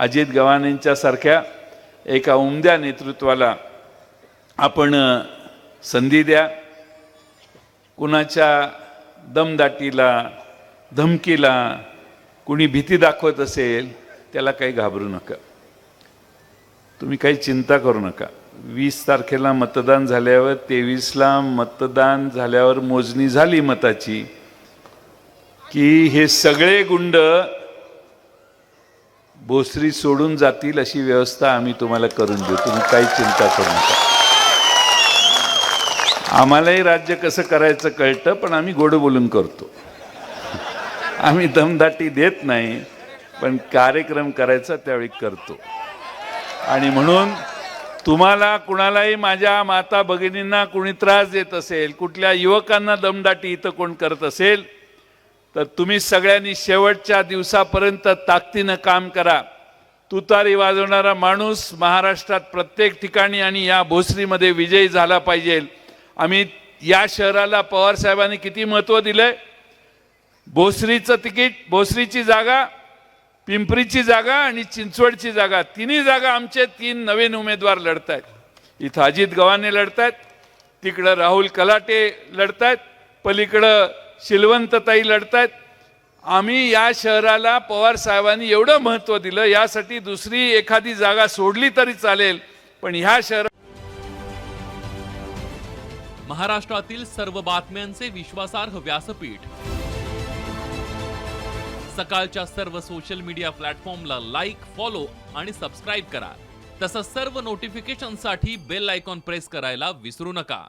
अजित गव्हाणेंच्या सारख्या एका उमद्या नेतृत्वाला आपण संधी द्या. कुणाच्या दमदाटीला धमकीला कुणी भीती दाखवत असेल त्याला काही घाबरू नका. तुम्ही काही चिंता करू नका. वीस तारखेला मतदान झाल्यावर तेवीसला मतदान झाल्यावर मोजणी झाली मताची की हे सगळे गुंड भोसरी सोडून जातील अशी व्यवस्था आम्ही तुम्हाला करून देऊ. तुम्ही काही चिंता करू नका. आम्हालाही राज्य कसं करायचं कळतं पण आम्ही गोड बोलून करतो. आम्ही दमदाटी देत नाही पण कार्यक्रम करायचा त्यावेळी करतो. आणि म्हणून तुम्हाला कुणालाही माझ्या माता भगिनींना कुणी त्रास देत असेल कुठल्या युवकांना दमदाटी इथं कोण करत असेल तर तुम्ही सगळ्यांनी शेवटच्या दिवसापर्यंत ताकदीनं काम करा. तुतारी वाजवणारा माणूस महाराष्ट्रात प्रत्येक ठिकाणी आणि या भोसरीमध्ये विजयी झाला पाहिजे. आम्ही या शहराला पवार साहेबांनी किती महत्त्व दिलंय? भोसरीचं तिकीट भोसरीची जागा पिंपरीची जागा आणि चिंचवडची जागा तिन्ही जागा आमचे तीन नवीन उमेदवार लढत आहेत इथं अजित गव्हाणे लढत आहेत तिकडं राहुल कलाटे लढत आहेत पलीकडं शिलवंतताई लढत आहेत आम्ही या शहराला पवार साहेबांनी एवढं महत्त्व दिलं यासाठी दुसरी एखादी जागा सोडली तरी चालेल पण ह्या शहर महाराष्ट्रातील सर्व बातम्यांचे विश्वासार्ह व्यासपीठ. सकाळच्या सर्व सोशल मीडिया प्लॅटफॉर्मला लाईक फॉलो आणि सबस्क्राईब करा. तसंच सर्व नोटिफिकेशनसाठी बेल आयकॉन प्रेस करायला विसरू नका.